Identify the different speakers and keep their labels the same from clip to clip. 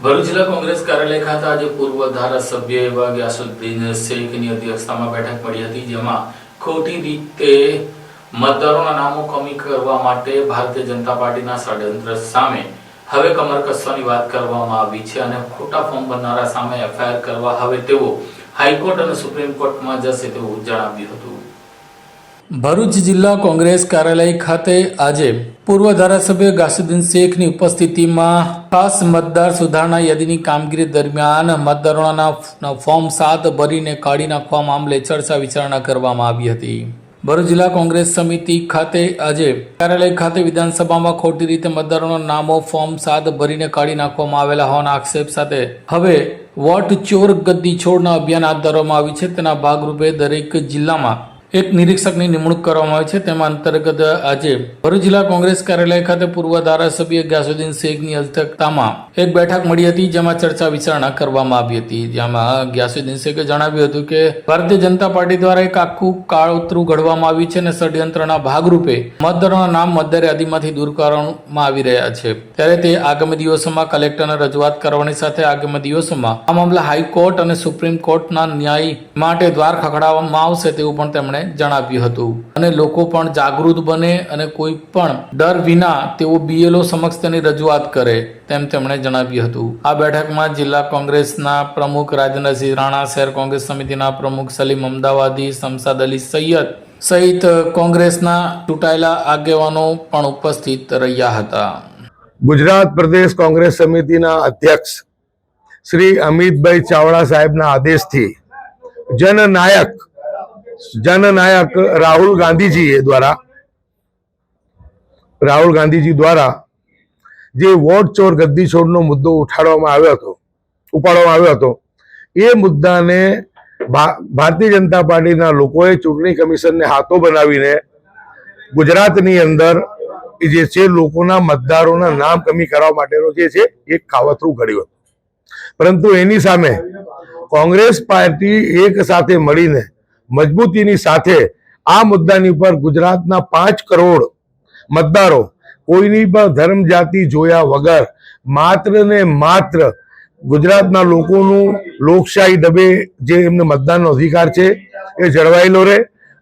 Speaker 1: ભરૂચ જિલ્લા કોંગ્રેસ કાર્યાલય ખાતે આજે પૂર્વ ધારાસભ્ય એવા ગ્યાસુદ્દીન શેખની અધ્યક્ષતામાં બેઠક મળી હતી, જેમાં ખોટી રીતે મતદારોના નામો કમી કરવા માટે ભારતીય જનતા પાર્ટીના ષડયંત્ર સામે હવે કમર કસવાની વાત કરવામાં આવી છે અને ખોટા ફોર્મ ભરનારા સામે એફઆઈઆર કરવા હવે તેઓ હાઈકોર્ટ અને સુપ્રીમ કોર્ટમાં જશે તેવું જણાવ્યું હતું. ભરૂચ જિલ્લા કોંગ્રેસ કાર્યાલય ખાતે આજે પૂર્વ ધારાસભ્ય ગાસુદ્દીન શેખની ઉપસ્થિતિમાં ખાસ મતદાર સુધારણા યાદીની કામગીરી દરમિયાન મતદારોના ફોર્મ સાત ભરીને કાઢી નાખવા મામલે ચર્ચા વિચારણા કરવામાં આવી હતી. ભરૂચ જિલ્લા કોંગ્રેસ સમિતિ ખાતે આજે કાર્યાલય ખાતે વિધાનસભામાં ખોટી રીતે મતદારોના નામો ફોર્મ સાત ભરીને કાઢી નાખવામાં આવેલા હોવાના આક્ષેપ સાથે હવે વોટ ચોર ગદ્દી છોડના અભિયાન હાથ ધરવામાં આવ્યું છે. તેના ભાગરૂપે દરેક જિલ્લામાં એક નિરીક્ષકની નિમણૂક કરવામાં આવી છે. તેમાં અંતર્ગત આજે ભરૂચ જિલ્લા કોંગ્રેસ કાર્યાલય ખાતે પૂર્વ ધારાસભ્ય ગ્યાસુદ્દીન શેખની અધ્યક્ષતામાં એક બેઠક મળી હતી, જેમાં ચર્ચા વિચારણા કરવામાં આવી હતી. જેમાં ગ્યાસુદ્દીન શેખે જણાવ્યું હતું કે, ભારતીય જનતા પાર્ટી દ્વારા એક આખું કાળોતરું ઘડવામાં આવ્યું છે અને ષડયંત્રના ભાગરૂપે મતદારોના નામ મતદાર યાદીમાંથી દૂર કરવામાં આવી રહ્યા છે. ત્યારે તે આગામી દિવસોમાં કલેક્ટરને રજૂઆત કરવાની સાથે આગામી દિવસોમાં આ મામલા હાઈકોર્ટ અને સુપ્રીમ કોર્ટના ન્યાય માટે દ્વાર ખખડાવવામાં આવશે તેવું પણ તેમણે જણાવ્યું હતું. અને લોકો પણ જાગૃત બને અને કોઈ પણ ડર વિના તેઓ બીએલઓ સમક્ષ તેની રજૂઆત કરે તેમ તેમણે જણાવ્યું હતું. આ બેઠકમાં જિલ્લા કોંગ્રેસના પ્રમુખ રાજેન્દ્રસિંહ રાણા, શહેર કોંગ્રેસ સમિતિના પ્રમુખ સલીમ અમદાવાદી શમસાદ અલી સૈયદ સહિત કોંગ્રેસના ચૂંટાયેલા આગેવાનો પણ ઉપસ્થિત રહ્યા હતા.
Speaker 2: ગુજરાત પ્રદેશ કોંગ્રેસ સમિતિના અધ્યક્ષ શ્રી અમિતભાઈ ચાવડા સાહેબના આદેશથી જનનાયક જનનાયક રાહુલ ગાંધીજી દ્વારા, રાહુલ ગાંધીજી દ્વારા જે વોટ ચોર ગદ્દી છોડનો મુદ્દો ઉઠાડવામાં આવ્યો હતો, ઉપાડવામાં આવ્યો હતો, એ મુદ્દાને ભારતીય જનતા પાર્ટીના લોકોએ ચૂંટણી કમિશનને હાથો બનાવીને ગુજરાતની અંદર જે છે લોકોના મતદારોના નામ કમી કરવા માટેનો જે છે, એક કાવતરું ઘડ્યું હતું. પરંતુ એની સામે કોંગ્રેસ પાર્ટી એક સાથે મળીને મજબૂતીની સાથે આ મુદ્દાની ઉપર ગુજરાતના પાંચ કરોડ મતદારો કોઈની પણ ધર્મ જાતિ જોયા વગર માત્ર ને માત્ર ગુજરાતના લોકોનું લોકશાહી ડબે જે એમને મતદાનનો અધિકાર છે એ જળવાયેલો રહે.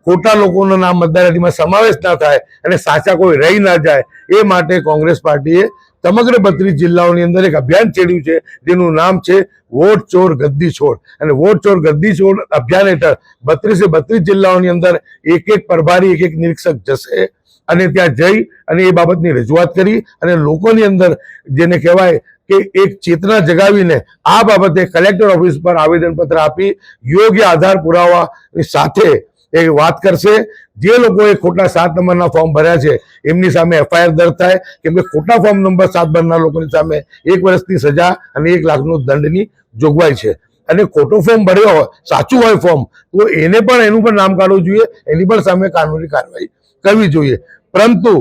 Speaker 2: ખોટા લોકોના નામ મતદાર સમાવેશ ના થાય અને સાચા કોઈ રહી ના જાય એ માટે કોંગ્રેસ પાર્ટીએ સમગ્ર બત્રીસ જિલ્લાઓની અંદર એક અભિયાન છેડ્યું છે. જેનું નામ છે વોટ ચોર ગદ્દી છોડ. અને વોટ ચોર ગદ્દી છોડ અભિયાન હેઠળ બત્રીસે બત્રીસ જિલ્લાઓની અંદર એક એક પ્રભારી, એક એક નિરીક્ષક જશે અને ત્યાં જઈ અને એ બાબતની રજૂઆત કરી અને લોકોની અંદર જેને કહેવાય કે એક ચેતના જગાવીને આ બાબતે કલેક્ટર ઓફિસ પર આવેદનપત્ર આપી યોગ્ય આધાર પુરાવાની સાથે એ વાત કરશે. જે લોકોએ ખોટા સાત નંબરના ફોર્મ ભર્યા છે, એમની સામે એફઆઈઆર દર્જ થાય. કેમ કે ખોટા ફોર્મ નંબર સાત ભરનાર લોકોની સામે એક વર્ષની સજા અને એક લાખનો દંડની જોગવાઈ છે. અને ખોટો ફોર્મ ભર્યો હોય, સાચું હોય ફોર્મ તો એને પણ એનું પણ નામ કાઢવું જોઈએ, એની પણ સામે કાનૂની કાર્યવાહી કરવી જોઈએ. પરંતુ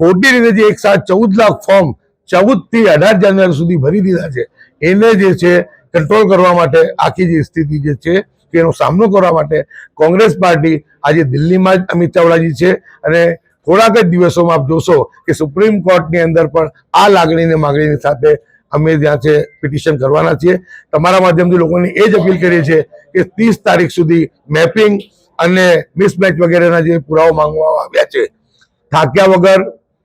Speaker 2: ખોટી રીતે જે એક સાથ ચૌદ લાખ ફોર્મ ચૌદથી અઢાર જાન્યુઆરી સુધી ભરી દીધા છે, એને જે છે કંટ્રોલ કરવા માટે આખી જે સ્થિતિ જે છે એનો સામનો કરવા માટે કોંગ્રેસ પાર્ટી આજે દિલ્હીમાં જ અમિત ચાવડાજી છે અને થોડાક જ દિવસોમાં આપ જોશો કે સુપ્રીમ કોર્ટની અંદર પણ આ લાગણીને માગણીની સાથે અમે ત્યાં છે, પિટિશન કરવાના છીએ. તમારા માધ્યમથી લોકોને એ જ અપીલ કરીએ છીએ કે ત્રીસ તારીખ સુધી મેપિંગ અને મિસમેચ વગેરેના જે પુરાવા માંગવામાં આવ્યા છે, થાક્યા વગર,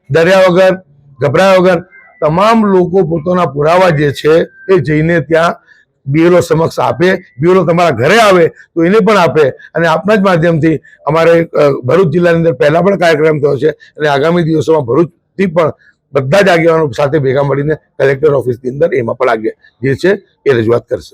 Speaker 2: ડર્યા વગર, ગભરાયા વગર, તમામ લોકો પોતાના પુરાવા જે છે એ જઈને ત્યાં બીએલઓ સમક્ષ આપે બીએલઓ તમારા ઘરે આવે તો એને પણ આપે. અને આપના જ માધ્યમથી અમારે ભરૂચ જિલ્લાની અંદર પહેલા પણ કાર્યક્રમ થયો છે અને આગામી દિવસોમાં ભરૂચથી પણ બધા જ આગેવાનો સાથે ભેગા મળીને કલેક્ટર ઓફિસની અંદર એમાં પણ આગે જે છે એ રજૂઆત કરશે.